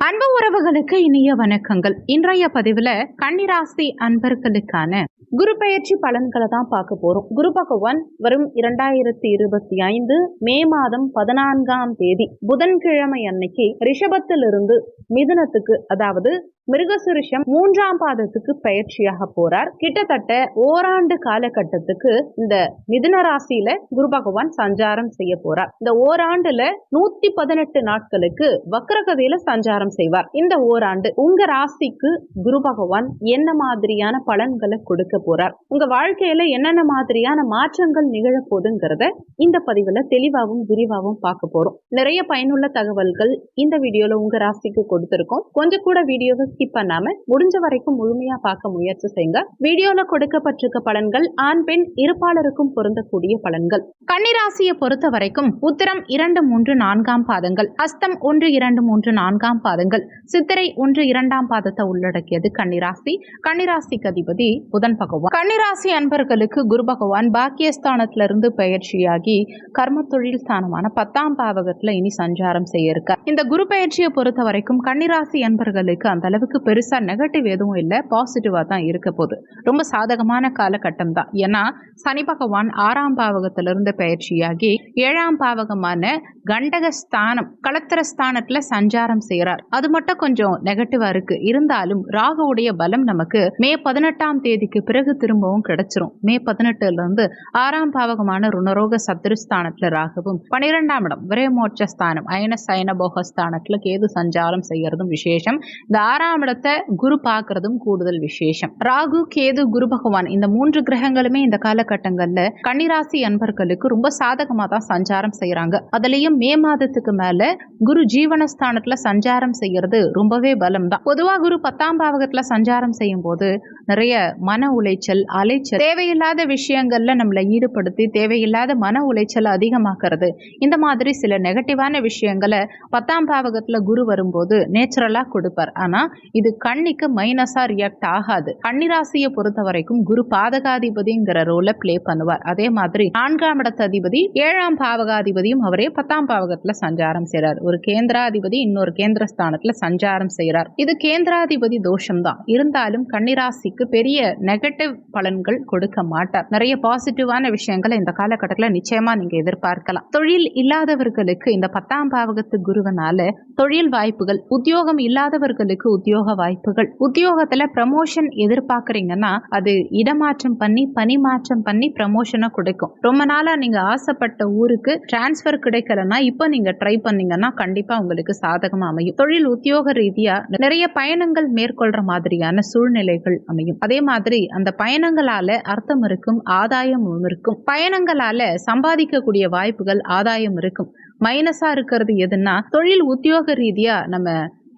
அன்பு உறவுகளுக்கு இனிய வணக்கங்கள். இன்றைய பதிவுல கன்னிராசி அன்பர்களுக்கான குரு பயிற்சி பலன்களை தான் பார்க்க போறோம். குரு பகவான் வரும் இரண்டாயிரத்தி இருபத்தி ஐந்து மே மாதம் பதினான்காம் தேதி புதன்கிழமை அன்னைக்கு ரிஷபத்திலிருந்து மிதுனத்துக்கு அதாவது மிருகசுருஷம் மூன்றாம் பாதத்துக்கு பயிற்சியாக போறார். கிட்டத்தட்ட ஓராண்டு காலகட்டத்துக்கு இந்த மிதுன ராசியில குரு பகவான் சஞ்சாரம் செய்ய போறார். இந்த ஓராண்டுல நூத்தி பதினெட்டு நாட்களுக்கு வக்ரகதையில சஞ்சாரம் செய்வார். இந்த ஓராண்டு உங்க ராசிக்கு குரு பகவான் என்ன மாதிரியான பலன்களை கொடுக்க போறார்? உங்க வாழ்க்கையில என்னென்ன மாதிரியான மாற்றங்கள் நிகழ போதுங்கிறத இந்த பதிவுல தெளிவாகவும் விரிவாகவும் பார்க்க போறோம். நிறைய பயனுள்ள தகவல்கள் இந்த வீடியோல உங்க ராசிக்கு கொடுத்திருக்கோம். கொஞ்சம் கூட வீடியோவை ஸ்கிப் பண்ணாம முடிஞ்ச வரைக்கும் முழுமையா பார்க்க முயற்சி செய்யுங்க வீடியோல கொடுக்கப்பட்டிருக்க பலன்கள் ஆண் பெண் இருப்பாளருக்கும் பொருந்தக்கூடிய பலன்கள். கன்னிராசியை பொறுத்த வரைக்கும் உத்தரம் இரண்டு மூன்று நான்காம் பாதங்கள். அஸ்தம் ஒன்று இரண்டு மூன்று நான்காம் பாதங்கள். சித்திரை ஒன்று இரண்டாம் பாதத்தை உள்ளடக்கியது கன்னிராசி. கன்னிராசிக்கு அதிபதி புதன் பகவான். கன்னிராசி அன்பர்களுக்கு குரு பகவான் பாக்கியஸ்தானத்துல இருந்து பயிற்சியாகி கர்ம தொழில் ஸ்தானமான பத்தாம் பாவகத்துல இனி சஞ்சாரம் செய்ய இருக்க இந்த குரு பயிற்சியை பொறுத்த வரைக்கும் கன்னிராசி அன்பர்களுக்கு அந்த அளவுக்கு அளவுக்கு பெருசாக நெகட்டிவ் எதுவும் இல்லை பாசிட்டிவாக தான் இருக்க போகுது. ரொம்ப சாதகமான காலகட்டம் தான். ஏன்னா சனி பகவான் ஆறாம் பாவகத்திலிருந்து பயிற்சியாகி ஏழாம் பாவகமான கண்டகஸ்தானம் களத்திரஸ்தானத்துல சஞ்சாரம் செய்கிறார் அது மட்டும் கொஞ்சம் நெகட்டிவாக இருக்கு. இருந்தாலும் ராகுவுடைய பலம் நமக்கு மே பதினெட்டாம் தேதிக்கு பிறகு திரும்பவும் கிடைச்சிரும். மே பதினெட்டுலேருந்து ஆறாம் பாவகமான ருணரோக சத்துருஸ்தானத்துல ராகுவும் பனிரெண்டாம் இடம் விரயமோட்ச ஸ்தானம் அயன சயன போக ஸ்தானத்துல கேது சஞ்சாரம் செய்கிறதும் விசேஷம். இந்த ஆறாம் இடத்தை குரு பார்க்கறதும் கூடுதல் விசேஷம். ராகு கேது குரு பகவான் இந்த மூன்று கிரகங்களுமே இந்த காலகட்டங்கள்ல கன்னிராசி அன்பர்களுக்கு ரொம்ப சாதகமா தான் சஞ்சாரம் செய்யறாங்க அதுலயும் மே மாதத்துக்கு மேல குரு ஜீவனஸ்தானத்துல சஞ்சாரம் செய்யறது ரொம்பவே பலம் தான் பொதுவா குரு பத்தாம் பாவகத்துல சஞ்சாரம் செய்யும் போது நிறைய மன உளைச்சல் அலைச்சல் தேவையில்லாத விஷயங்கள்ல நம்மளை ஈடுபடுத்தி தேவையில்லாத மன உளைச்சல் அதிகமாக்குறது. இந்த மாதிரி சில நெகட்டிவான விஷயங்களை பத்தாம் பாவகத்துல குரு வரும்போது நேச்சுரலா கொடுப்பார். ஆனா இது கண்ணிக்கு மைனஸா ரியாக்ட் ஆகாது. கன்னிராசியை பொறுத்த வரைக்கும் குரு பாதகாதிபதிங்கிற ரோலை ப்ளே பண்ணுவார். அதே மாதிரி நான்காம் இடத்த அதிபதி ஏழாம் பாவகாதிபதியும் அவரே பத்தாம் பாவகத்துல சஞ்சாரம் செய்கிறார் ஒரு கேந்திராதிபதி இன்னொரு கேந்திர ஸ்தானத்துல சஞ்சாரம் செய்கிறார் இது கேந்திராதிபதி தோஷம் தான் இருந்தாலும் கன்னிராசிக்கு பெரிய நெகட்டிவ் பலன்கள் கொடுக்க மாட்டார். நிறைய பாசிட்டிவான விஷயங்களை இந்த காலகட்டத்தில் நிச்சயமா நீங்க எதிர்பார்க்கலாம். தொழில் இல்லாதவர்களுக்கு இந்த பத்தாம் பாவகத்து குருவனால தொழில் வாய்ப்புகள் உத்தியோகம் இல்லாதவர்களுக்கு உத்தியோக வாய்ப்புகள் உத்தியோகத்துல ப்ரமோஷன் எதிர்பார்க்கறீங்கன்னா அது இடமாற்றம் பண்ணி பணிமாற்றம் பண்ணி ப்ரமோஷனை கொடுக்கும். ரொம்ப நாளா நீங்க ஆசைப்பட்ட ஊருக்கு டிரான்ஸ்ஃபர் கிடைக்கலன்னா இப்போ நீங்க ட்ரை பண்ணீங்கன்னா கண்டிப்பா உங்களுக்கு சாதகமா அமையும். தொழில் உத்தியோக ரீதியா நிறைய பயணங்கள் மேற்கொள்ற மாதிரியான சூழ்நிலைகள் அமையும். அதே மாதிரி அந்த பயணங்களால அர்த்தம் இருக்கும் ஆதாயமும் இருக்கும். பயணங்களால சம்பாதிக்கக்கூடிய வாய்ப்புகள் ஆதாயம் இருக்கும். மைனஸா இருக்கிறது எதுன்னா தொழில் உத்தியோக ரீதியா நம்ம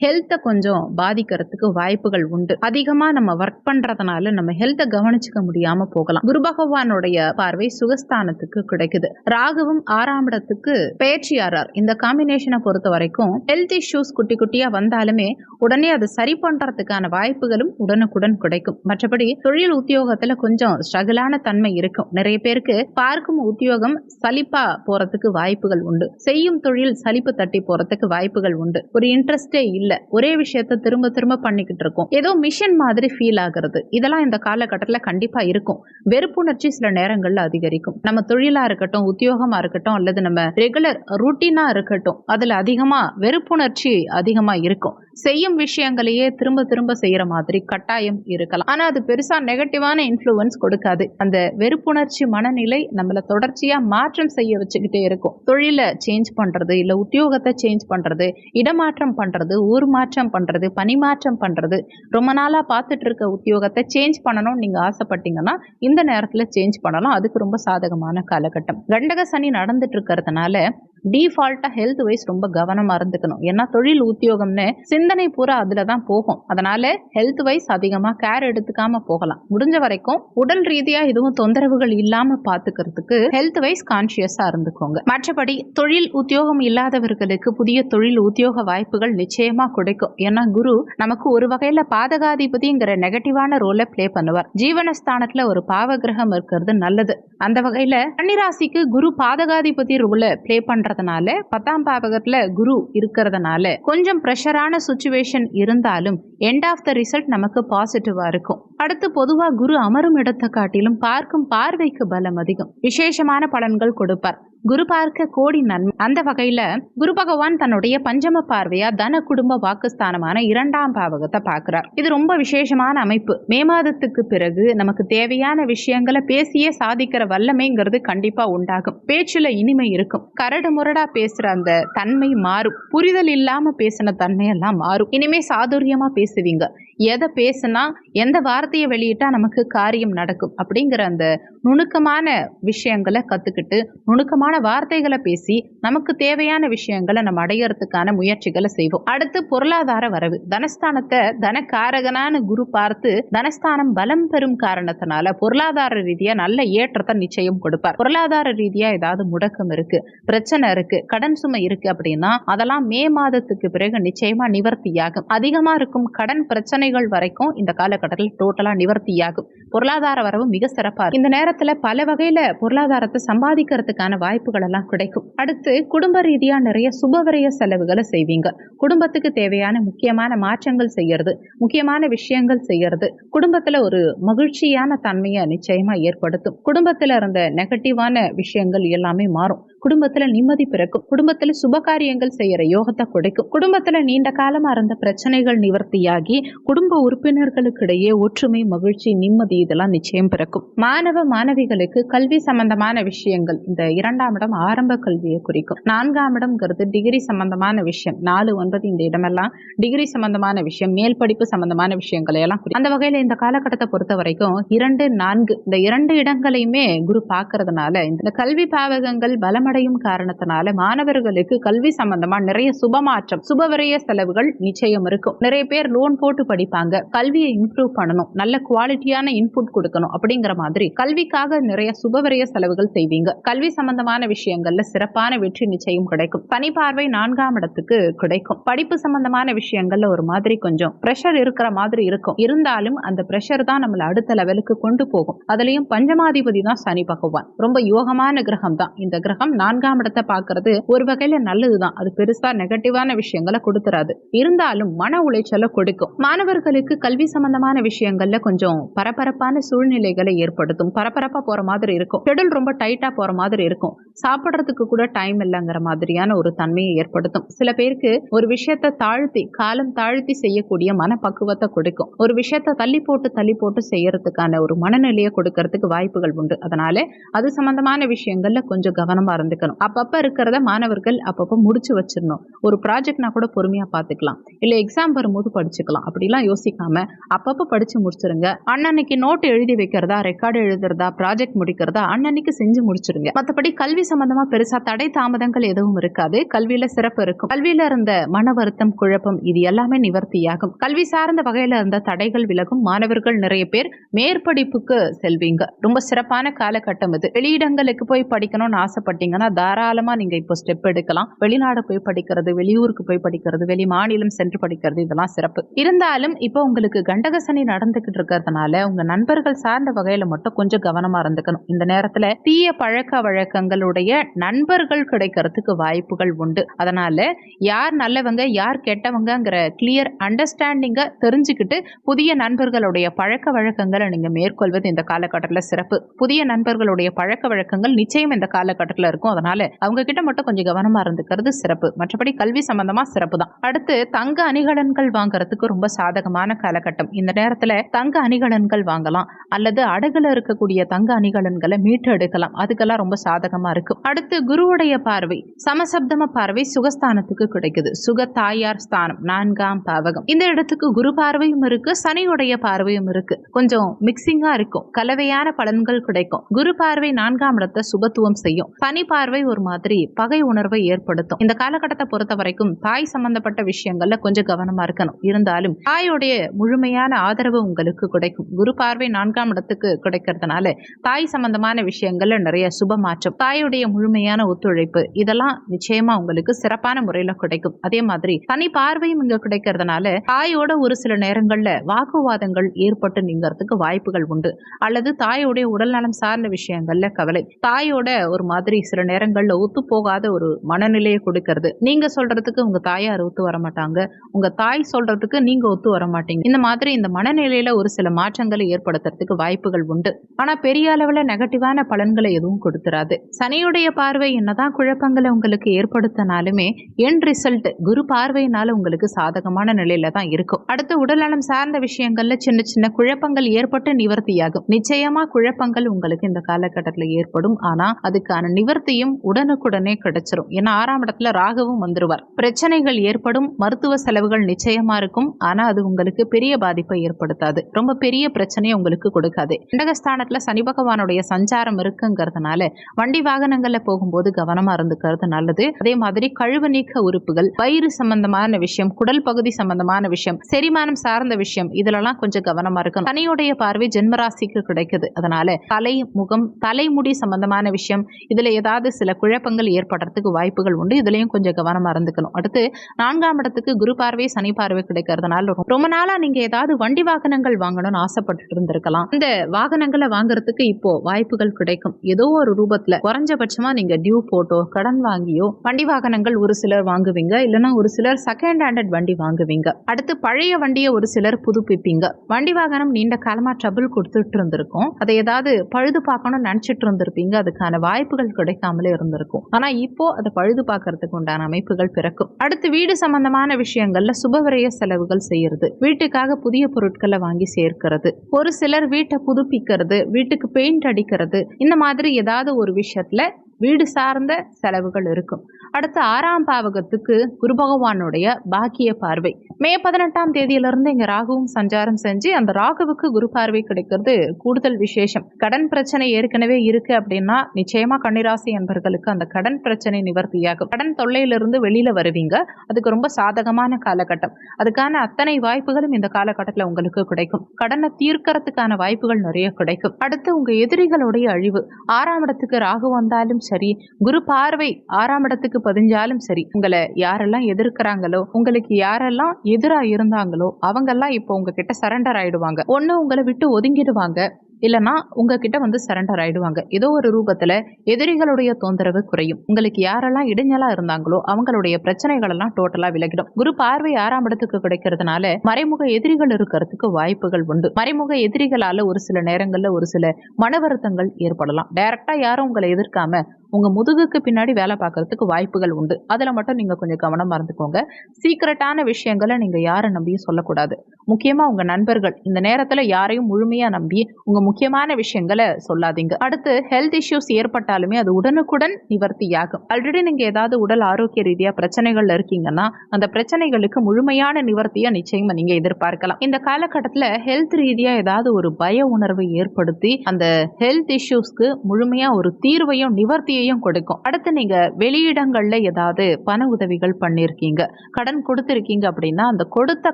ஹெல்த்தை கொஞ்சம் பாதிக்கிறதுக்கு வாய்ப்புகள் உண்டு. அதிகமா நம்ம ஒர்க் பண்றதுனால நம்ம ஹெல்த்தை கவனிச்சுக்க முடியாம போகலாம். குரு பகவானுடைய பார்வை சுகஸ்தானத்துக்கு கிடைக்குது. ராகுவும் ஆறாம் இடத்துக்கு பேச்சியாரார் இந்த காம்பினேஷனை பொறுத்த வரைக்கும் ஹெல்த் இஷ்யூஸ் குட்டி குட்டியா வந்தாலுமே உடனே அதை சரி பண்றதுக்கான வாய்ப்புகளும் உடனுக்குடன் கிடைக்கும். மற்றபடி தொழில் உத்தியோகத்துல கொஞ்சம் ஸ்ட்ரகிளான தன்மை இருக்கும். நிறைய பேருக்கு பார்க்கும் உத்தியோகம் சலிப்பா போறதுக்கு வாய்ப்புகள் உண்டு. செய்யும் தொழில் சலிப்பு தட்டி போறதுக்கு வாய்ப்புகள் உண்டு. ஒரு இன்ட்ரெஸ்டே இல்ல. ஒரே விஷயத்த திரும்ப திரும்ப பண்ணிக்கிட்டு இருக்கோம். ஏதோ மிஷன் மாதிரி ஃபீல் ஆகுறது. இதெல்லாம் இந்த காலகட்டத்தில் கண்டிப்பா இருக்கும். வெறுப்புணர்ச்சி சில நேரங்கள்ல அதிகரிக்கும். நம்ம தொழிலா இருக்கட்டும் உத்தியோகமா இருக்கட்டும் அல்லது நம்ம ரெகுலர் ரூட்டீனா இருக்கட்டும் அதில் அதிகமா வெறுப்புணர்ச்சி அதிகமா இருக்கும். செய்யும் விஷயங்களையே திரும்ப திரும்ப செய்யற மாதிரி கட்டாயம் இருக்கலாம். ஆனா அது பெருசா நெகட்டிவான இன்ஃப்ளூயன்ஸ் கொடுக்காது. அந்த வெறுப்புணர்ச்சி மனநிலை நம்மள தொடர்ச்சியா மாற்றம் செய்ய வச்சுக்கிட்டே இருக்கும். தொழிலை சேஞ்ச் பண்றது இல்ல உத்தியோகத்தை சேஞ்ச் பண்றது இடமாற்றம் பண்றது ஊர் மாற்றம் பண்றது பணிமாற்றம் பண்றது ரொம்ப நாளா பார்த்துட்டு இருக்க உத்தியோகத்தை சேஞ்ச் பண்ணணும்னு நீங்க ஆசைப்பட்டீங்கன்னா இந்த நேரத்தில் சேஞ்ச் பண்ணலாம். அதுக்கு ரொம்ப சாதகமான காலகட்டம். கண்டக சனி நடந்துட்டு இருக்கிறதுனால டிஃபால்ட்டா ஹெல்த் வைஸ் ரொம்ப கவனமா இருந்துக்கணும். ஏன்னா தொழில் உத்தியோகம்னு சிந்தனை பூரா அதுல தான் போகும். அதனால ஹெல்த் வைஸ் அதிகமா கேர் எடுத்துக்காம போகலாம். முடிஞ்ச வரைக்கும் உடல் ரீதியா எதுவும் தொந்தரவுகள் இல்லாம பாத்துக்கிறதுக்கு ஹெல்த் வைஸ் கான்சியஸா இருந்துக்கோங்க. மற்றபடி தொழில் உத்தியோகம் இல்லாதவர்களுக்கு புதிய தொழில் உத்தியோக வாய்ப்புகள் நிச்சயமா கிடைக்கும். ஏன்னா குரு நமக்கு ஒரு வகையில பாதகாதிபதிங்கிற நெகட்டிவான ரோலை ப்ளே பண்ணுவார். ஜீவனஸ்தானத்துல ஒரு பாவகிரகம் இருக்கிறது நல்லது. அந்த வகையில கன்னிராசிக்கு குரு பாதகாதிபதி ரோலை ப்ளே பண்ற இருக்கிறதுனால பத்தாம் பாவகத்துல குரு இருக்கிறதுனால கொஞ்சம் ப்ரெஷரான சுச்சுவேஷன் இருந்தாலும் எண்ட் ஆஃப் த ரிசல்ட் நமக்கு பாசிட்டிவா இருக்கும். அடுத்து பொதுவா குரு அமரும் இடத்தை காட்டிலும் பார்க்கும் பார்வைக்கு பலம் அதிகம். விசேஷமான பலன்கள் கொடுப்பார். குரு பார்க்க கோடி நன்மை. அந்த வகையில குரு பகவான் தன்னுடைய பஞ்சம பார்வையா தன குடும்ப வாக்குஸ்தானமான இரண்டாம் பாவகத்தை பார்க்கிறார். இது ரொம்ப விசேஷமான அமைப்பு. மே மாதத்துக்கு பிறகு நமக்கு தேவையான விஷயங்களை பேசியே சாதிக்கிற வல்லமைங்கிறது கண்டிப்பா உண்டாகும். பேச்சுல இனிமை இருக்கும். கரடு முரடா பேசுற அந்த தன்மை மாறும். புரிதல் இல்லாம பேசின தன்மையெல்லாம் மாறும். இனிமே சாதுரியமா பேசுவீங்க. எதை பேசுனா எந்த வார்த்தையை வெளியிட்டா நமக்கு காரியம் நடக்கும் அப்படிங்கிற அந்த நுணுக்கமான விஷயங்களை கத்துக்கிட்டு நுணுக்கமான வார்த்தைகளை பேசி நமக்கு தேவையான விஷயங்களை நம்ம அடையறதுக்கான முயற்சிகளை செய்வோம். அடுத்து பொருளாதார வரவு. தனஸ்தானத்தை தனக்காரகனான குரு பார்த்து தனஸ்தானம் பலம் பெறும் காரணத்தினால பொருளாதார ரீதியா நல்ல ஏற்றத்தை நிச்சயம் கொடுப்பார். பொருளாதார ரீதியா ஏதாவது முடக்கம் இருக்கு பிரச்சனை இருக்கு கடன் சுமை இருக்கு அப்படின்னா அதெல்லாம் மே மாதத்துக்கு பிறகு நிச்சயமா நிவர்த்தியாகும். அதிகமா இருக்கும் கடன் பிரச்சனை பிரச்சனைகள் வரைக்கும் இந்த காலகட்டத்தில் டோட்டலாக நிவர்த்தியாகும். பொருளாதார வரவு மிக சிறப்பாக இருக்கும். இந்த நேரத்தில் பல வகையில் பொருளாதாரத்தை சம்பாதிக்கிறதுக்கான வாய்ப்புகள் எல்லாம் கிடைக்கும். அடுத்து குடும்ப ரீதியா நிறைய சுபவரைய செலவுகளை செய்வீங்க. குடும்பத்துக்கு தேவையான முக்கியமான மாற்றங்கள் செய்யறது முக்கியமான விஷயங்கள் செய்யறது குடும்பத்துல ஒரு மகிழ்ச்சியான தன்மையை நிச்சயமா ஏற்படுத்தும். குடும்பத்துல இருந்த நெகட்டிவான விஷயங்கள் எல்லாமே மாறும். குடும்பத்துல நிம்மதி பிறக்கும். குடும்பத்துல சுப காரியங்கள் செய்யற யோகத்தை கொடுக்கும். குடும்பத்துல நீண்ட காலமா இருந்த பிரச்சனைகள் நிவர்த்தியாகி குடும்ப உறுப்பினர்களுக்கிடையே ஒற்றுமை மகிழ்ச்சி நிம்மதி இதெல்லாம் நிச்சயம் பிறக்கும். மாணவ மாணவிகளுக்கு கல்வி சம்பந்தமான விஷயங்கள் இந்த இரண்டாம் இடம் ஆரம்ப கல்வியை குறிக்கும். நான்காம் இடம்ங்கிறது டிகிரி சம்பந்தமான விஷயம். நாலு ஒன்பது இந்த இடமெல்லாம் டிகிரி சம்பந்தமான விஷயம். மேல் படிப்பு சம்பந்தமான விஷயங்களை எல்லாம் குறிக்கும். அந்த வகையில இந்த காலகட்டத்தை பொறுத்த வரைக்கும் இரண்டு நான்கு இந்த இரண்டு இடங்களையுமே குரு பார்க்கறதுனால இந்த கல்வி பாவகங்கள் பலமடையும் காரணத்தினால மாணவர்களுக்கு கல்வி சம்பந்தமா நிறைய சுபமாற்றம் சுபவிரய செலவுகள் நிச்சயம் இருக்கும். நிறைய பேர் லோன் போட்டு படிப்பாங்க. கல்வியை இம்ப்ரூவ் பண்ணணும். நல்ல குவாலிட்டியான இன்புட் கொடுக்கணும் அப்படிங்கிற மாதிரி கல்விக்காக நிறைய சுபவிரய செலவுகள் செய்வீங்க. கல்வி சம்பந்தமான விஷயங்கள்ல சிறப்பான வெற்றி நிச்சயம் கிடைக்கும். பனி பார்வை நான்காம் இடத்துக்கு கிடைக்கும். படிப்பு சம்பந்தமான விஷயங்கள்ல ஒரு மாதிரி கொஞ்சம் பிரஷர் இருக்கிற மாதிரி இருக்கும். இருந்தாலும் அந்த பிரஷர் தான் நம்மள அடுத்த லெவலுக்கு கொண்டு போகும். அதுலயும் பஞ்சமாதிபதி தான் சனி பகவான். ரொம்ப யோகமான கிரகம் தான். இந்த கிரகம் நான்காம் இடத்தை பாக்குறது ஒரு வகையில நல்லதுதான். அது பெருசா நெகட்டிவான விஷயங்களை கொடுத்துறாது. இருந்தாலும் மன உளைச்சலை கொடுக்கும். மாணவர்களுக்கு கல்வி சம்பந்தமான விஷயங்கள்ல கொஞ்சம் பரபரப்பான சூழ்நிலைகளை ஏற்படுத்தும். பரபரப்பா போற மாதிரி இருக்கும். ஷெடியூல் ரொம்ப டைட்டா போற மாதிரி இருக்கும். சாப்பிட்றதுக்கு கூட டைம் இல்லைங்கிற மாதிரியான ஒரு தன்மையை ஏற்படுத்தும். சில பேருக்கு ஒரு விஷயத்த தாழ்த்தி காலம் தாழ்த்தி செய்யக்கூடிய மனப்பக்குவத்தை கொடுக்கும். ஒரு விஷயத்த தள்ளி போட்டு தள்ளி போட்டு செய்யறதுக்கான ஒரு மனநிலையை கொடுக்கறதுக்கு வாய்ப்புகள் உண்டு. அதனால அது சம்பந்தமான விஷயங்கள்ல கொஞ்சம் கவனமா இருந்துக்கணும் அப்பப்ப இருக்கிறத மாணவர்கள் அப்பப்போ முடிச்சு வச்சிடணும். ஒரு ப்ராஜெக்ட்னா கூட பொறுமையா பார்த்துக்கலாம் இல்ல எக்ஸாம் வரும்போது படிச்சுக்கலாம். அப்படிலாம் யோசிக்காம அப்பப்போ படிச்சு முடிச்சிருங்க. அன்னன்னைக்கு நோட் எழுதி வைக்கிறதா ரெக்கார்டு எழுதுறதா ப்ராஜெக்ட் முடிக்கிறதா அன்னன்னைக்கு செஞ்சு முடிச்சிருங்க. மற்றபடி கல்வி சம்பந்தமா பெருசா தடை தாமதங்கள் எதுவும் இருக்காது. கல்வியில சிறப்பு இருக்கும். கல்வியில இருந்த மன வருத்தம் குழப்பம் இது எல்லாமே நிவர்த்தியாகும். கல்வி சார்ந்த வகையில இருந்த தடைகள் விலகும். மாணவர்கள் நிறைய பேர் மேற்படிப்புக்கு செல்வீங்க. ரொம்ப சிறப்பான காலகட்டம் இது. வெளியிடங்களுக்கு போய் படிக்கணும்னு ஆசைப்பட்டீங்கன்னா தாராளமா நீங்க இப்போ ஸ்டெப் எடுக்கலாம். வெளிநாடு போய் படிக்கிறது வெளியூருக்கு போய் படிக்கிறது வெளி மாநிலம் சென்று படிக்கிறது இதெல்லாம் சிறப்பு. இருந்தாலும் இப்போ உங்களுக்கு கண்டகசனி நடந்துகிட்டு இருக்கிறதுனால உங்க நண்பர்கள் சார்ந்த வகையில் மட்டும் கொஞ்சம் கவனமா இருந்துக்கணும். இந்த நேரத்துல தீய பழக்க வழக்கங்களுடைய நண்பர்கள் கிடைக்கிறதுக்கு வாய்ப்புகள் உண்டு. அதனால யார் நல்லவங்க யார் கெட்டவங்கங்கிற கிளியர் அண்டர்ஸ்டாண்டிங்கை தெரிஞ்சுக்கிட்டு புதிய நண்பர்களுடைய பழக்க வழக்கங்களை நீங்க மேற்கொள்வது இந்த காலகட்டத்தில் சிறப்பு. புதிய நண்பர்களுடைய பழக்க வழக்கங்கள் நிச்சயம் இந்த காலகட்டத்தில் இருக்கும். அதனால அவங்க கிட்ட மட்டும் கொஞ்சம் கவனமா இருந்துக்கிறது சிறப்பு. மற்றபடி கல்வி சம்பந்தமா சிறப்பு தான் அடுத்து தங்க அணிகலன்கள் வாங்குறதுக்கு ரொம்ப சாதகமான காலகட்டம். இந்த நேரத்துல தங்க அணிகலன்கள் வாங்கலாம். அல்லது அடகுல இருக்கக்கூடிய தங்க அணிகலன்களை மீட்டு எடுக்கலாம் அதுக்கெல்லாம் ரொம்ப சாதகமா இருக்கும். அடுத்து குருவுடைய பார்வை. சமசப்தம பார்வை சுகஸ்தானத்துக்கு கிடைக்குது. சுக தாயார் ஸ்தானம். நான்காம் பாவகம். இந்த இடத்துக்கு குரு பார்வையும் இருக்கு. சனியுடைய பார்வையும் இருக்கு. கொஞ்சம் மிக்சிங்கா இருக்கும். கலவையான பலன்கள் கிடைக்கும். குரு பார்வை நான்காம் இடத்தை சுபத்துவம் செய்யும். சனி பார்வை ஒரு மாதிரி பகை உணர்வை ஏற்படுத்தும். இந்த காலகட்டத்தை பொறுத்த வரைக்கும் தாய் சம்பந்தப்பட்ட விஷயங்கள்ல கொஞ்சம் கவனமா இருக்கணும். இருந்தாலும் தாயோடைய முழுமையான ஆதரவு உங்களுக்கு கிடைக்கும். குரு பார்வை நான்காம் இடத்துக்கு கிடைக்கிறதுனால தாய் சம்பந்தமான விஷயங்கள்ல நிறைய சுப மாற்றம் தாயுடைய முழுமையான ஒத்துழைப்பு இதெல்லாம் நிச்சயமா உங்களுக்கு சிறப்பான முறையில கிடைக்கும். அதே மாதிரி தனி பார்வையும் இங்க கிடைக்கிறதுனால தாயோட ஒரு சில நேரங்கள்ல வாக்குவாதங்கள் ஏற்பட்டு நீங்கிறதுக்கு வாய்ப்புகள் உண்டு. அல்லது தாயோடைய உடல்நலம் சார்ந்த விஷயங்கள்ல கவலை தாயோட ஒரு மாதிரி சில சில ஒத்து போகாத ஒரு மனநிலையை கொடுக்கறது. நீங்க சொல்றதுக்கு உங்க தாயார் ஒத்து வர மாட்டாங்க உங்க தாய் சொல்றதுக்கு நீங்க ஒத்து வர மாட்டீங்க இந்த மாதிரி இந்த மனநிலையில ஒரு சில மாற்றங்களை ஏற்படுத்துறதுக்கு வாய்ப்புகள் உண்டு. ஆனா பெரிய அளவுல நெகட்டிவான பலன்களை எதுவும் கொடுத்துறாது. சனியுடைய பார்வை என்னதான் குழப்பங்களை உங்களுக்கு ஏற்படுத்தினாலுமே என் ரிசல்ட் குரு பார்வையினால உங்களுக்கு சாதகமான நிலையில தான் இருக்கும். அடுத்து உடல்நலம் சார்ந்த விஷயங்கள்ல சின்ன சின்ன குழப்பங்கள் ஏற்பட்டு நிவர்த்தியாகும். நிச்சயமா குழப்பங்கள் உங்களுக்கு இந்த காலகட்டத்தில் ஏற்படும். ஆனா அதுக்கான நிவர்த்தி நிவர்த்தியும் உடனுக்குடனே கிடைச்சிரும். ஏன்னா ஆறாம் இடத்துல ராகவும் வந்துருவார். பிரச்சனைகள் ஏற்படும் மருத்துவ செலவுகள் நிச்சயமா இருக்கும். ஆனா அது உங்களுக்கு பெரிய பாதிப்பை ஏற்படுத்தாது. ரொம்ப பெரிய பிரச்சனையை உங்களுக்கு கொடுக்காது. இடகஸ்தானத்துல சனி பகவானுடைய சஞ்சாரம் இருக்குங்கிறதுனால வண்டி வாகனங்கள்ல போகும்போது கவனமா இருந்துக்கிறது நல்லது. அதே மாதிரி கழிவு நீக்க உறுப்புகள் வயிறு சம்பந்தமான விஷயம் குடல் பகுதி சம்பந்தமான விஷயம் செரிமானம் சார்ந்த விஷயம் இதுலலாம் கொஞ்சம் கவனமா இருக்கும் சனியுடைய பார்வை ஜென்மராசிக்கு கிடைக்குது. அதனால தலை முகம் தலைமுடி சம்பந்தமான விஷயம் இதுல ஏதாவது சில குழப்பங்கள் ஏற்படுறதுக்கு வாய்ப்புகள் உண்டு. இதுலயும் கொஞ்சம் கவனமா இருந்துக்கணும். அடுத்து நான்காம் இடத்துக்கு குரு பார்வை சனி பார்வை கிடைக்கிறதுனால ரொம்ப- ரொம்ப நாளா நீங்க ஏதாவது வண்டி வாகனங்கள் வாங்கணும்னு ஆசைப்பட்டுட்டு இருந்திருக்கலாம். இந்த வாகனங்களை வாங்குறதுக்கு இப்போ வாய்ப்புகள் கிடைக்கும். ஏதோ ஒரு ரூபத்துல குறைஞ்சபட்சமா நீங்க டியூ போட்டோ கடன் வாங்கியோ வண்டி வாகனங்கள் ஒரு சிலர் வாங்குவீங்க. இல்லைன்னா ஒரு சிலர் செகண்ட் ஹேண்டட் வண்டி வாங்குவீங்க. அடுத்து பழைய வண்டியை ஒரு சிலர் புதுப்பிப்பீங்க. வண்டி வாகனம் நீண்ட காலமா ட்ரபிள் கொடுத்துட்டு இருந்திருக்கும். அதை ஏதாவது பழுது பார்க்கணும்னு நினைச்சிட்டு இருந்திருப்பீங்க. அதுக்கான வாய்ப்புகள் இல்லாமலே இருந்திருக்கும். ஆனா இப்போ அதை பழுது பார்க்கறதுக்கு உண்டான அமைப்புகள் பிறக்கும். அடுத்து வீடு சம்பந்தமான விஷயங்கள்ல சுபவிரய செலவுகள் செய்யறது. வீட்டுக்காக புதிய பொருட்களை வாங்கி சேர்க்கிறது. ஒரு சிலர் வீட்டை புதுப்பிக்கிறது வீட்டுக்கு பெயிண்ட் அடிக்கிறது. இந்த மாதிரி ஏதாவது ஒரு விஷயத்துல வீடு சார்ந்த செலவுகள் இருக்கும். அடுத்து ஆறாம் பாவகத்துக்கு குரு பகவானுடைய பாக்கிய பார்வை. மே பதினெட்டாம் தேதியிலிருந்து இங்க ராகுவும் சஞ்சாரம் செஞ்சு அந்த ராகுவுக்கு குரு பார்வை கிடைக்கிறது கூடுதல் விசேஷம். கடன் பிரச்சனை ஏற்கனவே இருக்கு அப்படின்னா நிச்சயமா கன்னிராசி என்பர்களுக்கு அந்த கடன் பிரச்சனை நிவர்த்தியாகும். கடன் தொல்லையிலிருந்து வெளியில வருவீங்க. அதுக்கு ரொம்ப சாதகமான காலகட்டம். அதுக்கான அத்தனை வாய்ப்புகளும் இந்த காலகட்டத்தில் உங்களுக்கு கிடைக்கும். கடனை தீர்க்கறதுக்கான வாய்ப்புகள் நிறைய கிடைக்கும். அடுத்து உங்க எதிரிகளுடைய அழிவு. ஆறாம் இடத்துக்கு ராகு வந்தாலும் சரி குரு பார்வை ஆறாம் இடத்துக்கு பதிஞ்சாலும் சரி உங்களை யாரெல்லாம் எதிர்க்கிறாங்களோ உங்களுக்கு யாரெல்லாம் எதிரா இருந்தாங்களோ அவங்கெல்லாம் இப்போ உங்ககிட்ட சரண்டர் ஆயிடுவாங்க. ஒன்று உங்களை விட்டு ஒதுங்கிடுவாங்க இல்லைன்னா உங்ககிட்ட வந்து சரண்டர் ஆயிடுவாங்க. ஏதோ ஒரு ரூபத்துல எதிரிகளுடைய தொந்தரவு குறையும். உங்களுக்கு யாரெல்லாம் இடைஞ்சலா இருந்தாங்களோ அவங்களுடைய பிரச்சனைகள் எல்லாம் டோட்டலா விலகிடும். குரு பார்வை ஆறாம் இடத்துக்கு கிடைக்கிறதுனால மறைமுக எதிரிகள் இருக்கிறதுக்கு வாய்ப்புகள் உண்டு. மறைமுக எதிரிகளால ஒரு சில நேரங்கள்ல ஒரு சில மன வருத்தங்கள் ஏற்படலாம் டைரக்டா யாரும் உங்களை எதிர்க்காம உங்கள் முதுகுக்கு பின்னாடி வேலை பார்க்கறதுக்கு வாய்ப்புகள் உண்டு. அதில் மட்டும் நீங்கள் கொஞ்சம் கவனம் இருந்துக்கோங்க சீக்கிரட்டான விஷயங்களை நீங்கள் யாரை நம்பியும் சொல்லக்கூடாது. முக்கியமாக உங்கள் நண்பர்கள். இந்த நேரத்தில் யாரையும் முழுமையாக நம்பி உங்கள் முக்கியமான விஷயங்களை சொல்லாதீங்க. அடுத்து ஹெல்த் இஷ்யூஸ் ஏற்பட்டாலுமே அது உடனுக்குடன் நிவர்த்தியாகும் ஆல்ரெடி நீங்கள் ஏதாவது உடல் ஆரோக்கிய ரீதியாக பிரச்சனைகள் இருக்கீங்கன்னா அந்த பிரச்சனைகளுக்கு முழுமையான நிவர்த்தியை நிச்சயமாக நீங்கள் எதிர்பார்க்கலாம். இந்த காலகட்டத்தில் ஹெல்த் ரீதியாக ஏதாவது ஒரு பய உணர்வை ஏற்படுத்தி அந்த ஹெல்த் இஷ்யூஸ்க்கு முழுமையாக ஒரு தீர்வையும் நிவர்த்தியையும் கொடுக்கும். அடுத்து நீங்க வெளியிடங்கள்ல ஏதாவது பண உதவிகள் பண்ணிருக்கீங்க. கடன் கொடுத்துருக்கீங்க அப்படின்னா அந்த கொடுத்த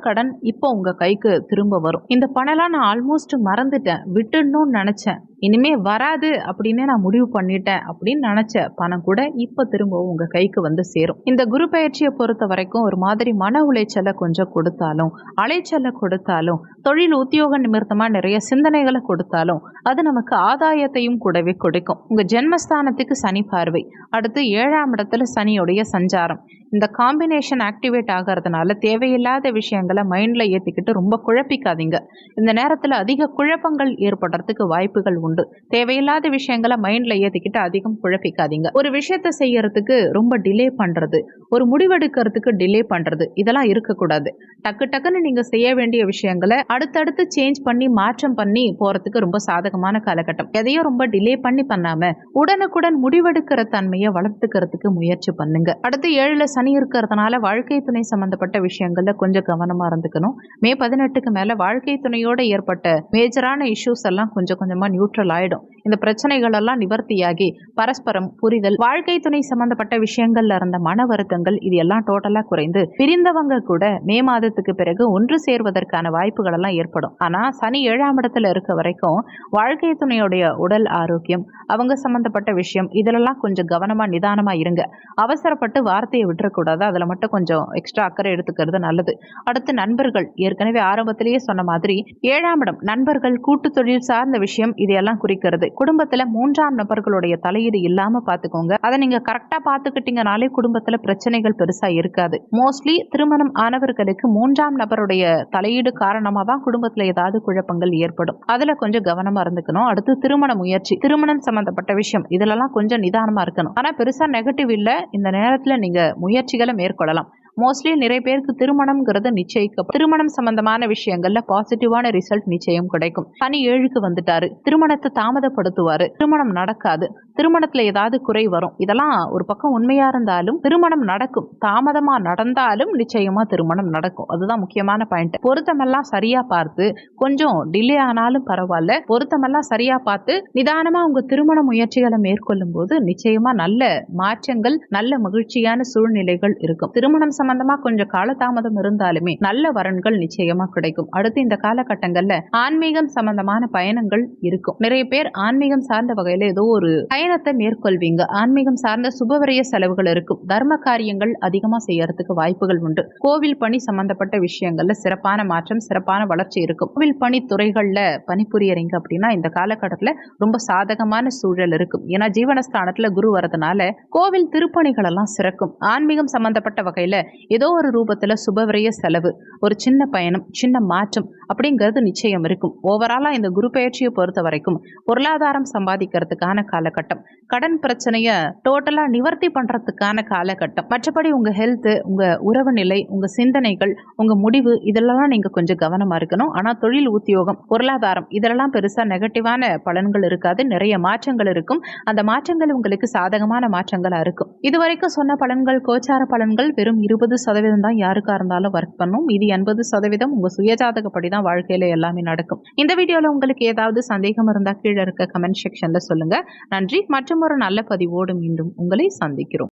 கடன் இப்போ உங்க கைக்கு திரும்ப வரும். இந்த பணம்லாம் நான் ஆல்மோஸ்ட் மறந்துட்டேன். விட்டுடணும்னு நினைச்சேன். இனிமே வராது அப்படின்னு நான் முடிவு பண்ணிட்டேன் அப்படின்னு நினைச்ச பணம் கூட இப்ப திரும்பவும் உங்க கைக்கு வந்து சேரும். இந்த குரு பயிற்சியை பொறுத்த வரைக்கும் ஒரு மாதிரி மன உளைச்சலை கொஞ்சம் கொடுத்தாலும் அலைச்சலை கொடுத்தாலும் தொழில் உத்தியோக நிமித்தமா நிறைய சிந்தனைகளை கொடுத்தாலும் அது நமக்கு ஆதாயத்தையும் கூடவே கொடுக்கும். உங்க ஜென்மஸ்தானத்துக்கு சனி பார்வை. அடுத்து ஏழாம் இடத்துல சனியுடைய சஞ்சாரம். இந்த காம்பினேஷன் ஆக்டிவேட் ஆகிறதுனால தேவையில்லாத விஷயங்களை மைண்ட்ல ஏத்திக்கிட்டு ரொம்ப குழப்பிக்காதீங்க. இந்த நேரத்துல அதிக குழப்பங்கள் ஏற்படுறதுக்கு வாய்ப்புகள் உண்டு. தேவையில்லாத விஷயங்களை மைண்ட்ல ஏத்திக்கிட்டு அதிகம் குழப்பிக்காதீங்க. ஒரு விஷயத்த செய்யறதுக்கு ரொம்ப டிலே பண்றது. ஒரு முடிவெடுக்கிறதுக்கு டிலே பண்றது. இதெல்லாம் இருக்கக்கூடாது. டக்கு டக்குன்னு நீங்க செய்ய வேண்டிய விஷயங்களை அடுத்தடுத்து சேஞ்ச் பண்ணி மாற்றம் பண்ணி போறதுக்கு ரொம்ப சாதகமான காலகட்டம். எதையும் ரொம்ப டிலே பண்ணி பண்ணாம உடனுக்குடன் முடிவெடுக்கிற தன்மையை வளர்த்துக்கிறதுக்கு முயற்சி பண்ணுங்க. அடுத்து ஏழில் சனி இருக்கிறதுனால வாழ்க்கை துணை சம்பந்தப்பட்ட விஷயங்கள்ல கொஞ்சம் கவனமா இருந்துக்கணும். மே பதினெட்டுக்கு மேல வாழ்க்கை துணையோட ஏற்பட்ட மேஜரான இஷ்யூஸ் எல்லாம் கொஞ்சம் கொஞ்சமா நியூட்ரல் ஆயிடும். இந்த பிரச்சனைகள் எல்லாம் நிவர்த்தியாகி பரஸ்பரம் புரிதல் வாழ்க்கை துணை சம்பந்தப்பட்ட விஷயங்கள்ல இருந்த மன வருத்தங்கள் இது எல்லாம் டோட்டலா குறைந்து பிரிந்தவங்க கூட மே மாதத்துக்கு பிறகு ஒன்று சேர்வதற்கான வாய்ப்புகள் எல்லாம் ஏற்படும். ஆனா சனி ஏழாம் இடத்துல இருக்க வரைக்கும் வாழ்க்கை துணையுடைய உடல் ஆரோக்கியம் அவங்க சம்பந்தப்பட்ட விஷயம் இதிலெல்லாம் கொஞ்சம் கவனமா நிதானமா இருங்க. அவசரப்பட்டு வார்த்தையை விட்டுறக்கூடாது. அதுல மட்டும் கொஞ்சம் எக்ஸ்ட்ரா அக்கறை எடுத்துக்கிறது நல்லது. அடுத்து நண்பர்கள் ஏற்கனவே ஆரம்பத்திலேயே சொன்ன மாதிரி ஏழாம் இடம் நண்பர்கள் கூட்டு தொழில் சார்ந்த விஷயம் இதையெல்லாம் குறிக்கிறது. குடும்பத்துல மூன்றாம் நபர்களுடைய தலையீடு இல்லாம பாத்துக்கோங்க. அதை நீங்க கரெக்டா பாத்துக்கிட்டீங்கனாலே குடும்பத்துல பிரச்சனைகள் பெருசா இருக்காது. மோஸ்ட்லி திருமணம் ஆனவர்களுக்கு மூன்றாம் நபருடைய தலையீடு காரணமா தான் குடும்பத்துல ஏதாவது குழப்பங்கள் ஏற்படும். அதுல கொஞ்சம் கவனமா இருந்துக்கணும். அடுத்து திருமண முயற்சி. திருமணம் சம்பந்தப்பட்ட விஷயம். இதுலலாம் கொஞ்சம் நிதானமா இருக்கணும். ஆனா பெருசா நெகட்டிவ் இல்ல. இந்த நேரத்துல நீங்க முயற்சிகளை மேற்கொள்ளலாம். மோஸ்ட்லி நிறைய பேருக்கு திருமணம்ங்கிறது நிச்சயிக்கப்படும். திருமணம் சம்பந்தமான விஷயங்கள்ல பாசிட்டிவான ரிசல்ட் நிச்சயம் கிடைக்கும். சனி ஏழுக்கு வந்துட்டாரு. திருமணத்தை தாமதப்படுத்துவாரு. திருமணம் நடக்காது. திருமணத்துல ஏதாவது குறை வரும். இதெல்லாம் ஒரு பக்கம் உண்மையா இருந்தாலும் திருமணம் நடக்கும். தாமதமா நடந்தாலும் நிச்சயமா திருமணம் நடக்கும். அதுதான் முக்கியமான பாயிண்ட் பொருத்தமெல்லாம் சரியா பார்த்து கொஞ்சம் டிலே ஆனாலும் பரவாயில்ல. பொருத்தமெல்லாம் சரியா பார்த்து நிதானமா உங்க திருமண முயற்சிகளை மேற்கொள்ளும் போது நிச்சயமா நல்ல மாற்றங்கள் நல்ல மகிழ்ச்சியான சூழ்நிலைகள் இருக்கும். திருமணம் சம்பந்தமா கொஞ்சம் காலதாமதம் இருந்தாலுமே நல்ல வரன்கள் நிச்சயமா கிடைக்கும். அடுத்து இந்த காலகட்டங்கள்ல ஆன்மீகம் சம்பந்தமான பயணங்கள் இருக்கும். நிறைய பேர் ஆன்மீகம் சார்ந்த வகையில ஏதோ ஒரு பயணத்தை மேற்கொள்வீங்க. ஆன்மீகம் சார்ந்த சுபவரிய செலவுகள் இருக்கும். தர்ம காரியங்கள் அதிகமா செய்யறதுக்கு வாய்ப்புகள் உண்டு. கோவில் பணி சம்பந்தப்பட்ட விஷயங்கள்ல சிறப்பான மாற்றம் சிறப்பான வளர்ச்சி இருக்கும். கோவில் பணி துறைகள்ல பணிபுரியறீங்க அப்படின்னா இந்த காலகட்டத்துல ரொம்ப சாதகமான சூழல் இருக்கும். ஏன்னா ஜீவனஸ்தானத்துல குரு வரதுனால கோவில் திருப்பணிகள் எல்லாம் சிறக்கும். ஆன்மீகம் சம்பந்தப்பட்ட வகையில ஏதோ ஒரு ரூபத்தில் சுபவிரய செலவு ஒரு சின்ன பயணம் சின்ன மாற்றம் அப்படிங்கிறது நிச்சயம் இருக்கும். ஓவராலாக இந்த குரு பயிற்சியை பொறுத்த வரைக்கும் பொருளாதாரம் சம்பாதிக்கிறதுக்கான காலகட்டம். கடன் பிரச்சனையை டோட்டலாக நிவர்த்தி பண்ணுறதுக்கான காலகட்டம். மற்றபடி உங்கள் ஹெல்த்து உங்கள் உறவு நிலை உங்கள் சிந்தனைகள் உங்கள் முடிவு இதெல்லாம் நீங்கள் கொஞ்சம் கவனமாக இருக்கணும். ஆனால் தொழில் உத்தியோகம் பொருளாதாரம் இதெல்லாம் பெருசாக நெகட்டிவான பலன்கள் இருக்காது. நிறைய மாற்றங்கள் இருக்கும். அந்த மாற்றங்கள் உங்களுக்கு சாதகமான மாற்றங்களாக இருக்கும். இதுவரைக்கும் சொன்ன பலன்கள் கோச்சார பலன்கள் வெறும் இரு இருபது சதவீதம் தான் யாருக்கா இருந்தாலும் ஒர்க் பண்ணும். இது எண்பது சதவீதம் உங்க சுயஜாதகப்படி தான் வாழ்க்கையில எல்லாமே நடக்கும். இந்த வீடியோல உங்களுக்கு ஏதாவது சந்தேகம் இருந்தா கீழே இருக்க கமெண்ட் செக்ஷன்ல சொல்லுங்க. நன்றி. மற்றும் ஒரு நல்ல பதிவோடு மீண்டும் உங்களை சந்திக்கிறோம்.